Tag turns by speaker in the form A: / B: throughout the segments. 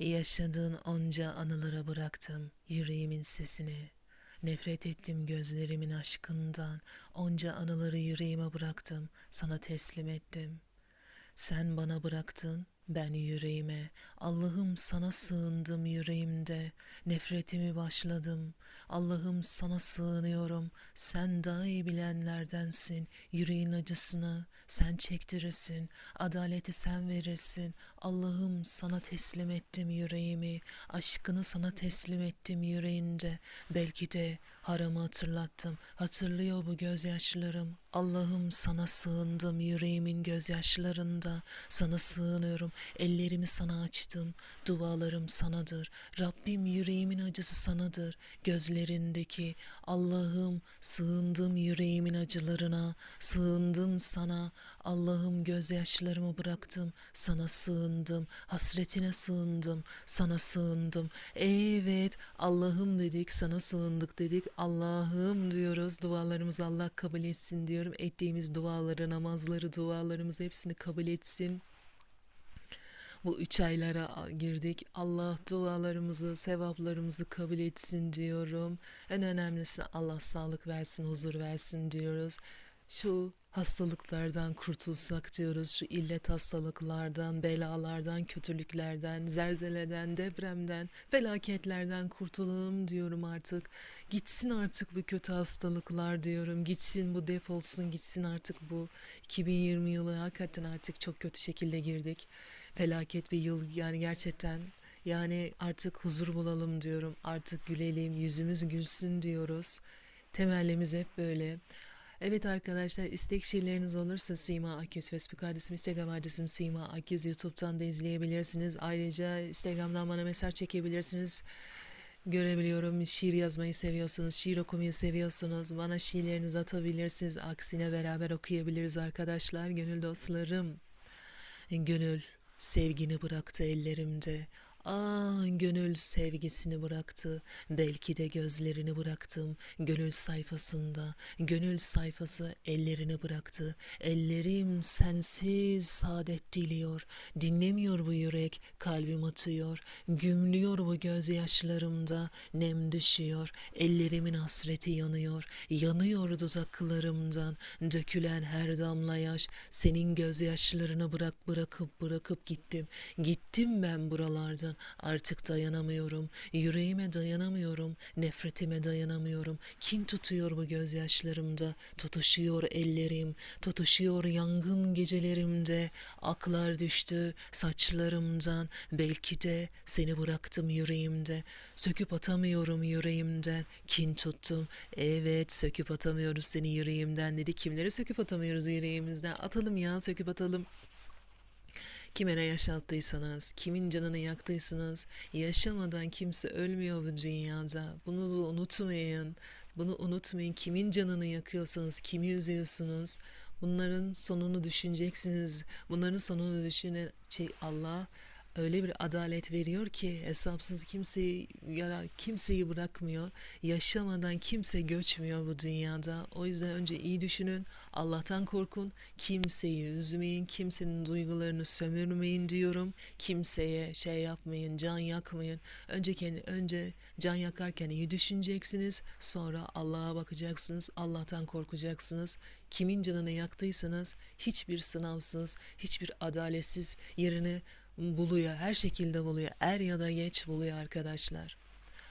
A: Yaşadığın onca anılara bıraktım yüreğimin sesini. Nefret ettim gözlerimin aşkından. Onca anıları yüreğime bıraktım, sana teslim ettim. Sen bana bıraktın, ben yüreğime. Allah'ım sana sığındım yüreğimde. Nefretimi başladım. Allah'ım sana sığınıyorum. Sen daha iyi bilenlerdensin. Yüreğin acısını sen çektirirsin. Adaleti sen verirsin. Allah'ım sana teslim ettim yüreğimi. Aşkını sana teslim ettim yüreğinde. Belki de haramı hatırlattım. Hatırlıyor bu gözyaşlarım. Allah'ım sana sığındım yüreğimin gözyaşlarında. Sana sığınıyorum. Ellerimi sana açtım. Dualarım sanadır. Rabbim yüreğimin acısı sanadır. Gözlerindeki Allah'ım sığındım yüreğimin acılarına. Sığındım sana. Allah'ım gözyaşlarımı bıraktım. Sana sığındım. Hasretine sığındım. Sana sığındım. Evet Allah'ım dedik. Sana sığındık dedik. Allah'ım diyoruz. Dualarımızı Allah kabul etsin diyorum. Ettiğimiz duaları, namazları, dualarımızı hepsini kabul etsin. Bu üç aylara girdik. Allah dualarımızı, sevaplarımızı kabul etsin diyorum. En önemlisi Allah sağlık versin, huzur versin diyoruz. Şu hastalıklardan kurtulsak diyoruz. Şu illet hastalıklardan, belalardan, kötülüklerden, zelzeleden, depremden, felaketlerden kurtulalım diyorum artık. Gitsin artık bu kötü hastalıklar diyorum. Gitsin bu defolsun gitsin artık bu 2020 yılı hakikaten artık çok kötü şekilde girdik. Felaket bir yıl yani gerçekten yani artık huzur bulalım diyorum. Artık gülelim, yüzümüz gülsün diyoruz. Temellimiz hep böyle. Evet arkadaşlar istek şiirleriniz olursa Sima Akyüz Facebook adresim Instagram adresim Sima Akyüz YouTube'dan da izleyebilirsiniz. Ayrıca Instagram'dan bana mesaj çekebilirsiniz. Görebiliyorum şiir yazmayı seviyorsunuz, şiir okumayı seviyorsunuz. Bana şiirlerinizi atabilirsiniz. Aksine beraber okuyabiliriz arkadaşlar. Gönül dostlarım. Gönül sevgini bıraktı ellerimde. Ah gönül sevgisini bıraktı. Belki de gözlerini bıraktım. Gönül sayfasında. Gönül sayfası ellerini bıraktı. Ellerim sensiz saadet diliyor. Dinlemiyor bu yürek. Kalbim atıyor. Gümlüyor bu gözyaşlarımda. Nem düşüyor. Ellerimin hasreti yanıyor. Yanıyor dudaklarımdan. Dökülen her damla yaş. Senin gözyaşlarını bırak bırakıp bırakıp gittim. Gittim ben buralardan. Artık dayanamıyorum. Yüreğime dayanamıyorum. Nefretime dayanamıyorum. Kin tutuyor bu gözyaşlarımda. Tutuşuyor ellerim. Tutuşuyor yangın gecelerimde. Aklar düştü saçlarımdan. Belki de seni bıraktım yüreğimde. Söküp atamıyorum yüreğimden. Kin tuttum. Evet söküp atamıyoruz seni yüreğimden dedi. Kimleri söküp atamıyoruz yüreğimizden? Atalım ya söküp atalım. Kime ne yaşattıysanız, kimin canını yaktıysanız, yaşamadan kimse ölmüyor bu dünyada. Bunu da unutmayın. Bunu unutmayın. Kimin canını yakıyorsanız, kimi üzüyorsunuz, bunların sonunu düşüneceksiniz. Bunların sonunu düşünen şey Allah öyle bir adalet veriyor ki hesapsız kimseyi yara kimseyi bırakmıyor. Yaşamadan kimse göçmüyor bu dünyada. O yüzden önce iyi düşünün. Allah'tan korkun. Kimseyi üzmeyin. Kimsenin duygularını sömürmeyin diyorum. Kimseye şey yapmayın, can yakmayın. Önce kendi önce can yakarken iyi düşüneceksiniz. Sonra Allah'a bakacaksınız. Allah'tan korkacaksınız. Kimin canını yaktıysanız hiçbir sınavsız, hiçbir adaletsiz yerini buluyor. Her şekilde buluyor. Er ya da geç buluyor arkadaşlar.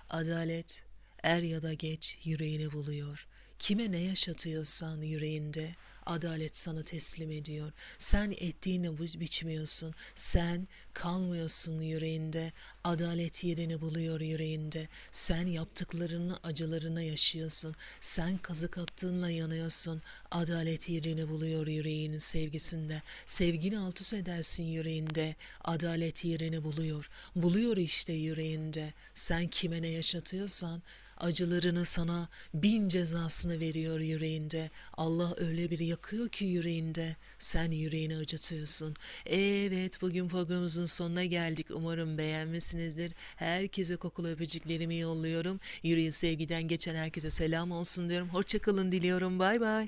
A: Adalet er ya da geç yüreğini buluyor. Kime ne yaşatıyorsan yüreğinde adalet sana teslim ediyor. Sen ettiğini biçmiyorsun. Sen kalmıyorsun yüreğinde. Adalet yerini buluyor yüreğinde. Sen yaptıklarını acılarına yaşıyorsun. Sen kazık attığınla yanıyorsun. Adalet yerini buluyor yüreğinin sevgisinde. Sevgini alt üst edersin yüreğinde. Adalet yerini buluyor. Buluyor işte yüreğinde. Sen kime ne yaşatıyorsan acılarını sana bin cezasını veriyor yüreğinde. Allah öyle bir yakıyor ki yüreğinde. Sen yüreğini acıtıyorsun. Evet bugün programımızın sonuna geldik. Umarım beğenmişsinizdir. Herkese kokulu öpücüklerimi yolluyorum. Yüreği sevgiden geçen herkese selam olsun diyorum. Hoşçakalın diliyorum. Bay bay.